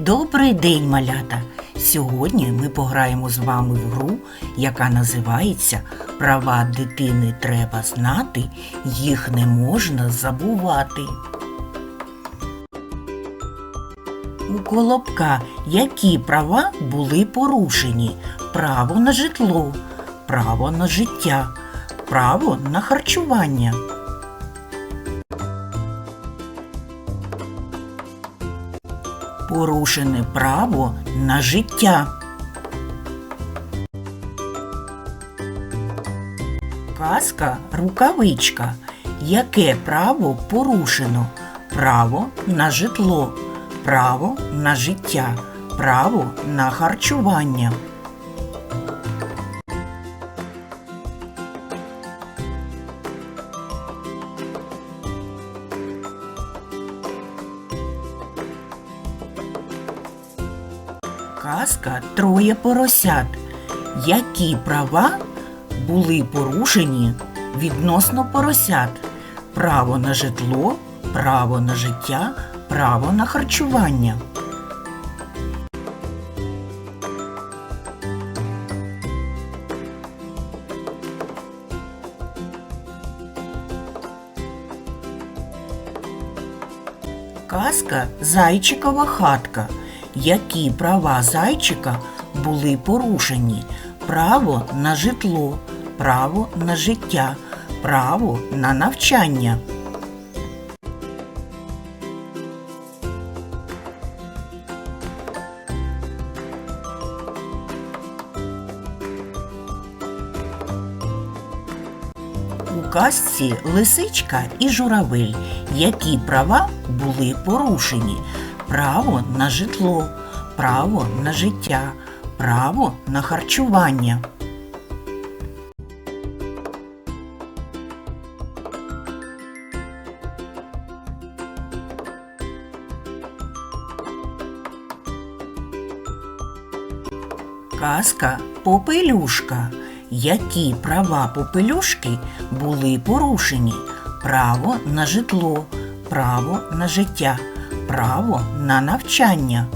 Добрий день, малята! Сьогодні ми пограємо з вами в гру, яка називається Права дитини треба знати, їх не можна забувати. У Колобка які права були порушені? Право на житло, право на життя, право на харчування. Порушене право на життя. Казка рукавичка. Яке право порушено? Право на житло, право на життя, право на харчування. Казка троє поросят. Які права були порушені відносно поросят? Право на житло, право на життя, право на харчування. Казка Зайчикова хатка. Які права зайчика були порушені? Право на житло, право на життя, право на навчання. У казці лисичка і журавель. Які права були порушені? Право на житло, право на життя, право на харчування. Казка Попелюшка. Які права попелюшки були порушені? Право на житло, право на життя, право на навчання.